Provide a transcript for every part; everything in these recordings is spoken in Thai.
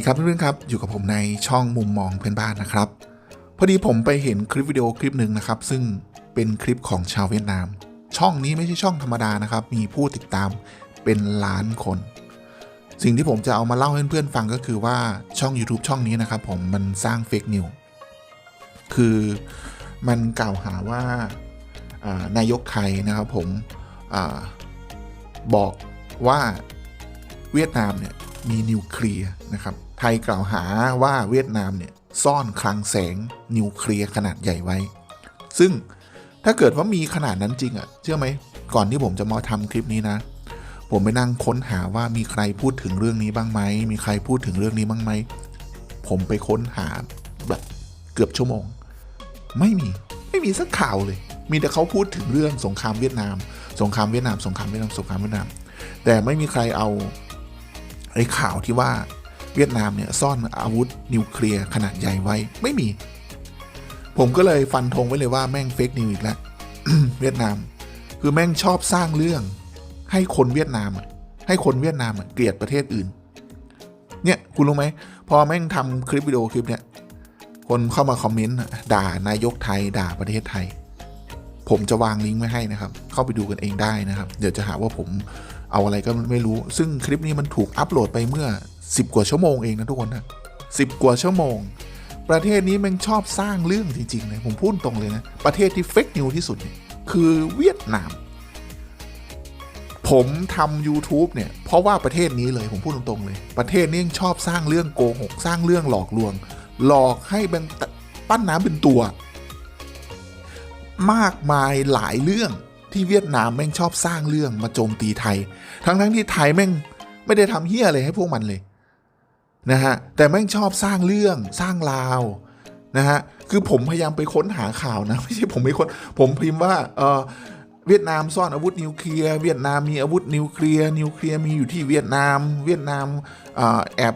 สวัสดีครับเพื่อนๆครับ อยู่กับผมในช่องมุมมองเพื่อนบ้านนะครับ พอดีผมไปเห็นคลิปวิดีโอคลิปหนึ่งนะครับ ซึ่งเป็นคลิปของชาวเวียดนาม ช่องนี้ไม่ใช่ช่องธรรมดานะครับ มีผู้ติดตามเป็นล้านคน สิ่งที่ผมจะเอามาเล่าให้เพื่อนๆฟังก็คือว่าช่อง YouTube ช่องนี้นะครับ ผมมันสร้างเฟกนิวคือมันกล่าวหาว่านายกไทยนะครับผมอบอกว่าเวียดนามเนี่ยมีนิวเคลียร์นะครับ ไทยกล่าวหาว่าเวียดนามเนี่ยซ่อนคลังแสงนิวเคลียร์ขนาดใหญ่ไว้ ซึ่งถ้าเกิดว่ามีขนาดนั้นจริงอะ่ะเชื่อไหมก่อนที่ผมจะมาทำคลิปนี้นะ ผมไปนั่งค้นหาว่ามีใครพูดถึงเรื่องนี้บ้างไหมมีใครพูดถึงเรื่องนี้บ้างไหมผมไปค้นหาแบบเกือบชั่วโมง ไม่มีไม่มีสักข่าวเลย มีแต่เขาพูดถึงเรื่องสงครามเวียดนาม สงครามเวียดนามสงครามเวียดนามสงครามเวียดนาม แต่ไม่มีใครเอาไอ้ข่าวที่ว่า เวียดนามเนี่ยซ่อนอาวุธนิวเคลียร์ขนาดใหญ่ไว้ไม่มี ผมก็เลยฟันธงไว้เลยว่าแม่งเฟกนิวอีกแล้วเวียดนาม คือแม่งชอบสร้างเรื่อง ให้คนเวียดนามอะให้คนเวียดนามอะเกลียดประเทศอื่น เนี่ยคุณรู้ไหมพอแม่งทำคลิปวิดีโอคลิปเนี่ยคนเข้ามาคอมเมนต์ด่านายกไทยด่าประเทศไทย ผมจะวางลิงก์ไว้ให้นะครับ เข้าไปดูกันเองได้นะครับ เดี๋ยวจะหาว่าผมเอาอะไรก็ไม่รู้ ซึ่งคลิปนี้มันถูกอัปโหลดไปเมื่อ 10 กว่าชั่วโมงเองนะทุกคนนะสิบกว่าชั่วโมง ประเทศนี้แม่งชอบสร้างเรื่องจริงๆเลยผมพูดตรงเลยนะ ประเทศที่เฟกนิวที่สุดเนี่ยคือเวียดนาม ผมทำ YouTube เนี่ย เพราะว่าประเทศนี้เลยผมพูดตรงๆเลย ประเทศนี้ยังชอบสร้างเรื่องโกหก สร้างเรื่องหลอกลวง หลอกให้เป็นปั้นน้ำเป็นตัว มากมายหลายเรื่องที่เวียดนามแม่งชอบสร้างเรื่องมาโจมตีไทย ทั้งทั้งๆที่ไทยแม่งไม่ได้ทำเฮี้ยอะไรให้พวกมันเลย นะฮะแต่แม่งชอบสร้างเรื่องสร้างราวนะฮะคือผมพยายามไปค้นหาข่าวนะไม่ใช่ผมไม่ค้นผมพิมพ์ว่าเออเวียดนามซ่อนอาวุธนิวเคลียร์เวียดนามมีอาวุธนิวเคลียร์นิวเคลียร์มีอยู่ที่เวียดนาม เวียดนามอ่าแอบ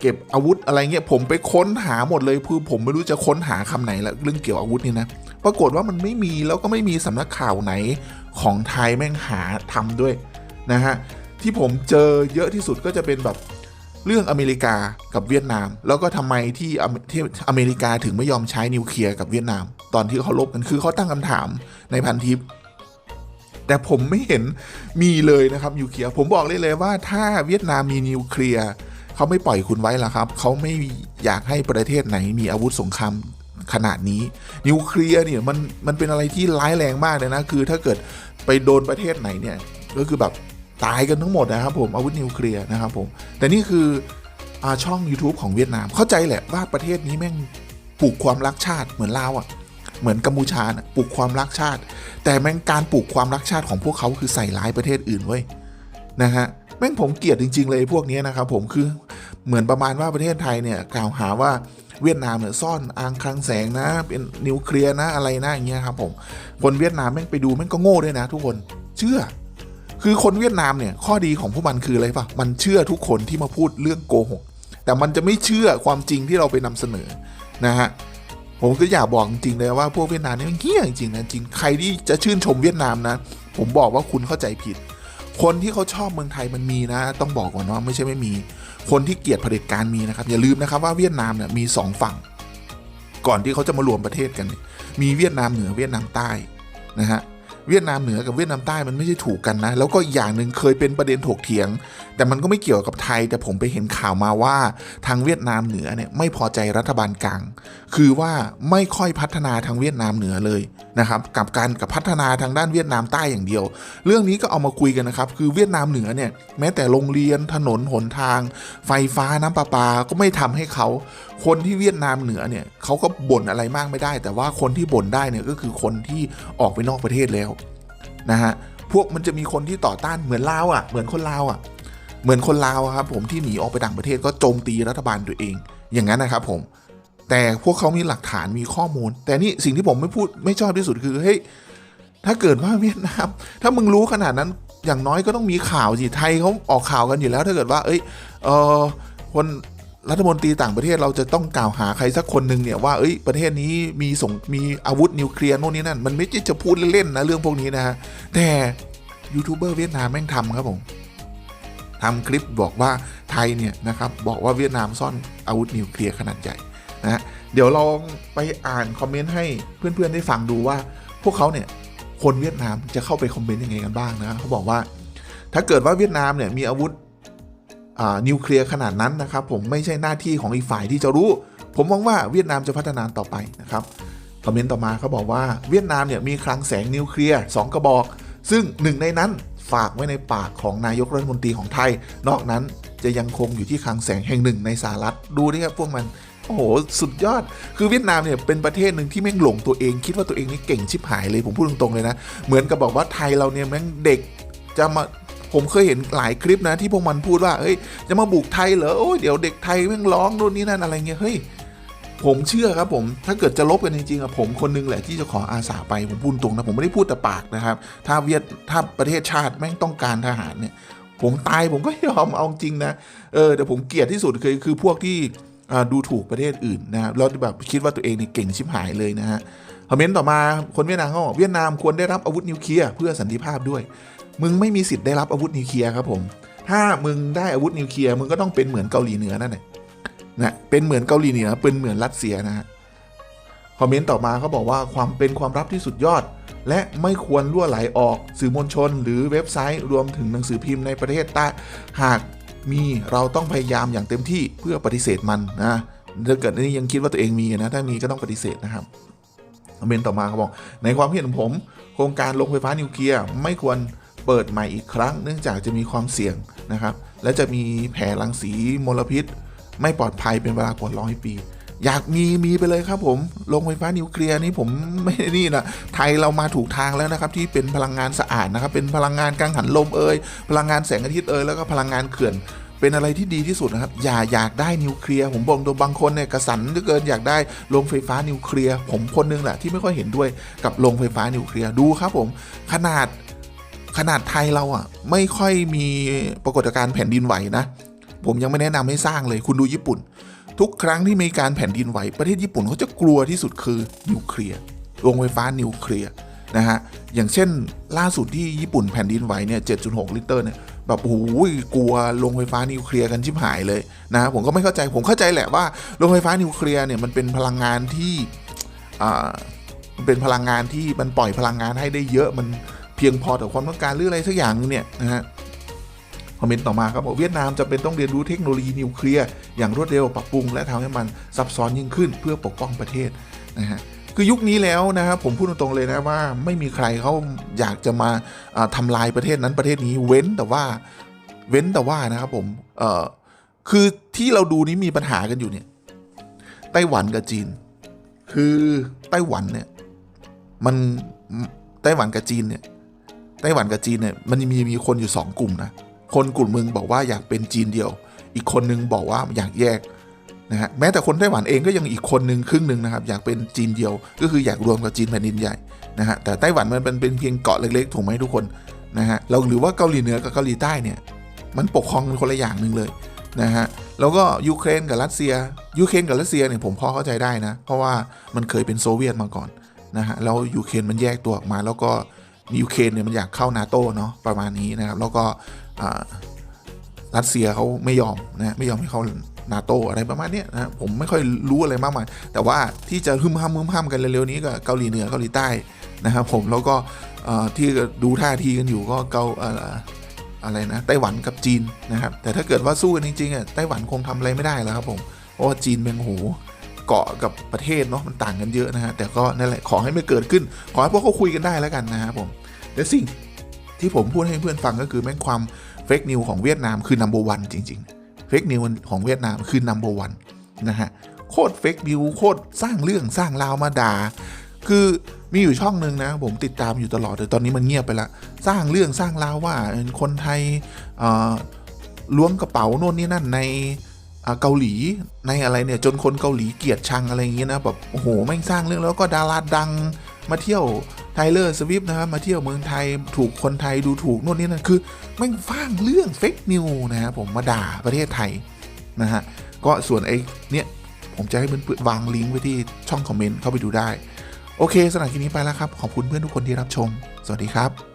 เก็บอาวุธอะไรเงี้ยผมไปค้นหาหมดเลยคือผมไม่รู้จะค้นหาคำไหนละเรื่องเกี่ยวอาวุธนี่นะปรากฏว่ามันไม่มีแล้วก็ไม่มีสำนักข่าวไหนของไทยแม่งหาทำด้วยนะฮะที่ผมเจอเยอะที่สุดก็จะเป็นแบบ เรื่องอเมริกากับเวียดนาม แล้วก็ทำไมที่อเมที่อเมริกาถึงไม่ยอมใช้นิวเคลียร์กับเวียดนาม ตอนที่เขาลบกันคือเขาตั้งคำถามในพันทิป แต่ผมไม่เห็นมีเลยนะครับนิวเคลียร์ผมบอกเลยเลยว่าถ้าเวียดนามมีนิวเคลียร์เขาไม่ปล่อยคุณไว้ละครับเขาไม่อยากให้ประเทศไหนมีอาวุธสงครามขนาดนี้นิวเคลียร์เนี่ยมันมันเป็นอะไรที่ร้ายแรงมากเลยนะคือถ้าเกิดไปโดนประเทศไหนเนี่ยก็คือแบบ ตายกันทั้งหมดนะครับผมอาวุธนิวเคลียร์นะครับผมแต่นี่คืออช่อง YouTube ของเวียดนาม เข้าใจแหละว่าประเทศนี้แม่งปลูกความรักชาติเหมือนลาวอะ่ะเหมือนกัมพูชานะปลูกความรักชาติ แต่แม่งการปลูกความรักชาติของพวกเขาคือใส่ร้ายประเทศอื่นเว้ยนะฮะแม่งผมเกลียดจริง ๆ เลยพวกนี้นะครับผมคือเหมือนประมาณว่าประเทศไทยเนี่ยกล่าวหาว่าเวียดนามเนี่ยซ่อนอางคลังแสงนะ เป็นนิวเคลียร์นะอะไรนะอย่างเงี้ยครับผมคนเวียดนามแม่งไปดูแม่งก็โง่ด้วยนะ ทุกคนเชื่อ คือคนเวียดนามเนี่ยข้อดีของพวกมันคืออะไรปะมันเชื่อทุกคนที่มาพูดเรื่องโกหกแต่มันจะไม่เชื่อความจริงที่เราไปนำเสนอนะฮะผมก็อยากบอกจริงๆเลยว่าพวกเวียดนามเนี่ยมันเฮี้ยจริงนะจริงใครที่จะชื่นชมเวียดนามนะ ผมบอกว่าคุณเข้าใจผิด คนที่เขาชอบเมืองไทยมันมีนะ ต้องบอกก่อนว่าไม่ใช่ไม่มี คนที่เกลียดเผด็จการมีนะครับอย่าลืมนะครับว่าเวียดนามเนี่ยมีสองฝั่ง ก่อนที่เขาจะมารวมประเทศกัน มีเวียดนามเหนือเวียดนามใต้นะฮะ เวียดนามเหนือกับเวียดนามใต้มันไม่ใช่ถูกกันนะ แล้วก็อย่างหนึ่งเคยเป็นประเด็นถกเถียง แต่มันก็ไม่เกี่ยวกับไทย แต่ผมไปเห็นข่าวมาว่าทางเวียดนามเหนือเนี่ยไม่พอใจรัฐบาลกลาง คือว่าไม่ค่อยพัฒนาทางเวียดนามเหนือเลยนะครับกับการกับพัฒนาทางด้านเวียดนามใต้อย่างเดียว เรื่องนี้ก็เอามาคุยกันนะครับ คือเวียดนามเหนือเนี่ยแม้แต่โรงเรียนถนนหนทาง ไฟฟ้าน้ำประปาก็ไม่ทำให้เขา คนที่เวียดนามเหนือเนี่ยเขาก็บ่นอะไรมากไม่ได้ แต่ว่าคนที่บ่นได้เนี่ยก็คือคนที่ออกไปนอกประเทศแล้วนะฮะพวกมันจะมีคนที่ต่อต้านเหมือนลาวอะเหมือนคนลาวอะเหมือนคนลาวครับผมที่หนีออกไปต่างประเทศก็โจมตีรัฐบาลตัวเอง อย่างนั้นนะครับผม แต่พวกเขามีหลักฐานมีข้อมูล แต่นี่สิ่งที่ผมไม่พูดไม่ชอบที่สุดคือเฮ้ยถ้าเกิดว่าเวียดนาม ถ้ามึงรู้ขนาดนั้นอย่างน้อยก็ต้องมีข่าวสิไทยเขาออกข่าวกันอยู่แล้ว ถ้าเกิดว่า เอ้ยเออคนรัฐมนตรีต่างประเทศเราจะต้องกล่าวหาใครสักคนหนึ่งเนี่ยว่าเอ้ยประเทศนี้มีส่งมีอาวุธนิวเคลียร์โน่นนี่นั่นมันไม่ใช่จะพูดเล่นๆนะเรื่องพวกนี้นะฮะแต่ยูทูบเบอร์เวียดนามแม่งทำครับผมทำคลิปบอกว่าไทยเนี่ยนะครับบอกว่าเวียดนามซ่อนอาวุธนิวเคลียร์ขนาดใหญ่ นะเดี๋ยวลองไปอ่านคอมเมนต์ให้เพื่อนๆได้ฟังดูว่า พวกเขาเนี่ยคนเวียดนามจะเข้าไปคอมเมนต์ยังไงกันบ้างนะเขาบอกว่า ถ้าเกิดว่าเวียดนามเนี่ยมีอาวุธนิวเคลียร์ขนาดนั้นนะครับ ผมไม่ใช่หน้าที่ของอีกฝ่ายที่จะรู้ ผมมองว่าเวียดนามจะพัฒนาต่อไปนะครับคอมเมนต์ต่อมาเขาบอกว่าเวียดนามเนี่ยมีคลังแสงนิวเคลียร์สองกระบอก ซึ่งหนึ่งในนั้นฝากไว้ในปากของนายกรัฐมนตรีของไทย นอกนั้นจะยังคงอยู่ที่คลังแสงแห่งหนึ่งในสหรัฐดูนี่ครับพวกมัน อ้โห สุดยอด คือเวียดนามเนี่ยเป็นประเทศหนึ่งที่แม่งหลงตัวเอง คิดว่าตัวเองนี่เก่งชิบหายเลย ผมพูดตรงๆเลยนะ เหมือนกับบอกว่าไทยเราเนี่ยแม่งเด็กจะมาผมเคยเห็นหลายคลิปนะที่พวกมันพูดว่า เฮ้ย จะมาบุกไทยเหรอ โอ้ยเดี๋ยวเด็กไทยแม่งร้องนู่นนี่นั่นอะไรเงี้ย เฮ้ย ผมเชื่อครับผม ถ้าเกิดจะลบกันจริงๆอะผมคนนึงแหละที่จะขออาสาไป ผมพูดตรงนะ ผมไม่ได้พูดแต่ปากนะครับ ถ้าเวียด ถ้าประเทศชาติแม่งต้องการทหารเนี่ย ผมตายผมก็ยอมเอาจริงนะ เออแต่ผมเกลียดที่สุดคือคือพวกที่ ดูถูกประเทศอื่นนะครับแล้วแบบคิดว่าตัวเองเนี่เก่งชิบหายเลยนะฮะคอมเมนต์ต่อมาคนเวียดนามเขาบอกเวียดนามควรได้รับอาวุธนิวเคลียร์เพื่อสันติภาพด้วย มึงไม่มีสิทธิ์ได้รับอาวุธนิวเคลียร์ครับผม ถ้ามึงได้อาวุธนิวเคลียร์มึงก็ต้องเป็นเหมือนเกาหลีเหนือนั่นแหละนะเป็นเหมือนเกาหลีเหนือเป็นเหมือนรัสเซียนะฮะคอมเมนต์ต่อมาเขาบอกว่าความเป็นความลับที่สุดยอด และไม่ควรล่วไหลออกสื่อมวลชน หรือเว็บไซต์รวมถึงหนังสือพิมพ์ในประเทศใต้หาก มีเราต้องพยายามอย่างเต็มที่เพื่อปฏิเสธมันนะถ้าเกิดนี่ยังคิดว่าตัวเองมีนะถ้ามีก็ต้องปฏิเสธนะครับคอมเมนต์ต่อมาเขาบอกในความเห็นของผม โครงการโรงไฟฟ้านิวเคลียร์ไม่ควรเปิดใหม่อีกครั้ง เนื่องจากจะมีความเสี่ยงนะครับ และจะมีแผ่รังสีมลพิษ ไม่ปลอดภัยเป็นเวลากว่าร้อยปี อยากมีมีไปเลยครับผมโรงไฟฟ้านิวเคลียร์นี่ผมไม่นี่นะไทยเรามาถูกทางแล้วนะครับที่เป็นพลังงานสะอาดนะครับเป็นพลังงานกังหันลมเอ่ยพลังงานแสงอาทิตย์เอ่ยแล้วก็พลังงานเขื่อนเป็นอะไรที่ดีที่สุดนะครับ อย่าอยากได้นิวเคลียร์ผมบอกตัวบางคนเนี่ยกระสันเหลือเกินอยากได้โรงไฟฟ้านิวเคลียร์ผมคนนึงแหละที่ไม่ค่อยเห็นด้วยกับโรงไฟฟ้านิวเคลียร์ดูครับผม ขนาดขนาดไทยเราอะ ไม่ค่อยมีปรากฏการณ์แผ่นดินไหวนะ ผมยังไม่แนะนำให้สร้างเลย คุณดูญี่ปุ่น ทุกครั้งที่มีการแผ่นดินไหวประเทศญี่ปุ่นเขาจะกลัวที่สุดคือนิวเคลียร์โรงไฟฟ้านิวเคลียร์นะฮะอย่างเช่นล่าสุดที่ญี่ปุ่นแผ่นดินไหวเนี่ย7.6 ลิตรเนี่ยแบบโอ้โหกลัวโรงไฟฟ้านิวเคลียร์กันชิบหายเลยนะผมก็ไม่เข้าใจผมเข้าใจแหละว่าโรงไฟฟ้านิวเคลียร์เนี่ยมันเป็นพลังงานที่อ่ามันเป็นพลังงานที่มันปล่อยพลังงานให้ได้เยอะมันเพียงพอต่อความต้องการหรืออะไรสักอย่างนึงเนี่ยนะฮะ คอมเมนต์ต่อมาครับบอกเวียดนามจะเป็นต้องเรียนรู้เทคโนโลยีนิวเคลียร์อย่างรวดเร็วปรับปรุง และทำให้มันซับซ้อนยิ่งขึ้นเพื่อปกป้องประเทศนะฮะคือยุคนี้แล้วนะครับผมพูดตรงๆเลยนะว่าไม่มีใครเขาอยากจะมาอ่าทำลายประเทศนั้นประเทศนี้เว้นแต่ว่าเว้นแต่ว่านะครับผมเอ่อคือที่เราดูนี้มีปัญหากันอยู่เนี่ยไต้หวันกับจีน คือไต้หวันเนี่ยมันไต้หวันกับจีนเนี่ยไต้หวันกับจีนเนี่ยมันมีมีคนอยู่สองกลุ่มนะ คนกลุ่มมึงบอกว่าอยากเป็นจีนเดียว อีกคนนึงบอกว่าอยากแยกนะฮะแม้แต่คนไต้หวันเองก็ยังอีกคนหนึ่งครึ่งหนึ่งนะครับอยากเป็นจีนเดียว ก็คืออยากรวมกับจีนแผ่นดินใหญ่นะฮะแต่ไต้หวันมันเป็นเพียงเกาะเล็กๆถูกไหมทุกคนนะฮะเราหรือว่าเกาหลีเหนือกับเกาหลีใต้เนี่ยมันปกครองกันคนละอย่างหนึ่งเลยนะฮะแล้วก็ยูเครนกับรัสเซียยูเครนกับรัสเซียเนี่ยผมพอเข้าใจได้นะ เพราะว่ามันเคยเป็นโซเวียตมาก่อนนะฮะแล้วยูเครนมันแยกตัวออกมา แล้วก็ยูเครนเนี่ยมันอยากเข้านาโตเนาะประมาณนี้นะครับแล้วก็ รัสเซียเขาไม่ยอมนะไม่ยอมให้เขานาโตอะไรประมาณนี้นะผมไม่ค่อยรู้อะไรมากมาย แต่ว่าที่จะฮึมห้ามฮึมห้ามกันเร็วๆนี้ก็เกาหลีเหนือเกาหลีใต้นะครับผมแล้วก็ที่ดูท่าทีกันอยู่ก็เกาเอ่อะไรนะไต้หวันกับจีนนะครับแต่ถ้าเกิดว่าสู้กันจริงๆอะไต้หวันคงทำอะไรไม่ได้แล้วครับผมเพราะว่าจีนเป็นโหเกาะกับประเทศเนาะมันต่างกันเยอะนะฮะแต่ก็นั่นแหละขอให้ไม่เกิดขึ้น ขอให้พวกเขาคุยกันได้แล้วกันนะครับผมและสิ่ง ที่ผมพูดให้เพื่อนฟังก็คือแม่งความเฟกนิวของเวียดนามคือ number one จริงๆเฟกนิวของเวียดนามคือ number one นะฮะโคตรเฟกนิวโคตรสร้างเรื่องสร้างราวมาด่าคือมีอยู่ช่องหนึ่งนะ ผมติดตามอยู่ตลอดแต่ตอนนี้มันเงียบไปละ สร้างเรื่องสร้างราวว่าคนไทยล้วงกระเป๋าโน่นนี่นั่นในเกาหลีในอะไรเนี่ยจนคนเกาหลีเกลียดชังอะไรอย่างเงี้ยนะแบบโอ้โหแม่งสร้างเรื่องแล้วก็ดาราดัง มาเที่ยวไทเลอร์สวิฟนะครับ มาเที่ยวเมืองไทยถูกคนไทยดูถูกโน่นนี่นั่นคือแม่งฟ้างเรื่องเฟกนิวนะครับผมมาด่าประเทศไทยนะฮะก็ส่วนไอ้เนี่ยผมจะให้เพื่อนๆวางลิงก์ไว้ที่ช่องคอมเมนต์เข้าไปดูได้ โอเคสำหรับคลิปนี้ไปแล้วครับ ขอบคุณเพื่อนทุกคนที่รับชม สวัสดีครับ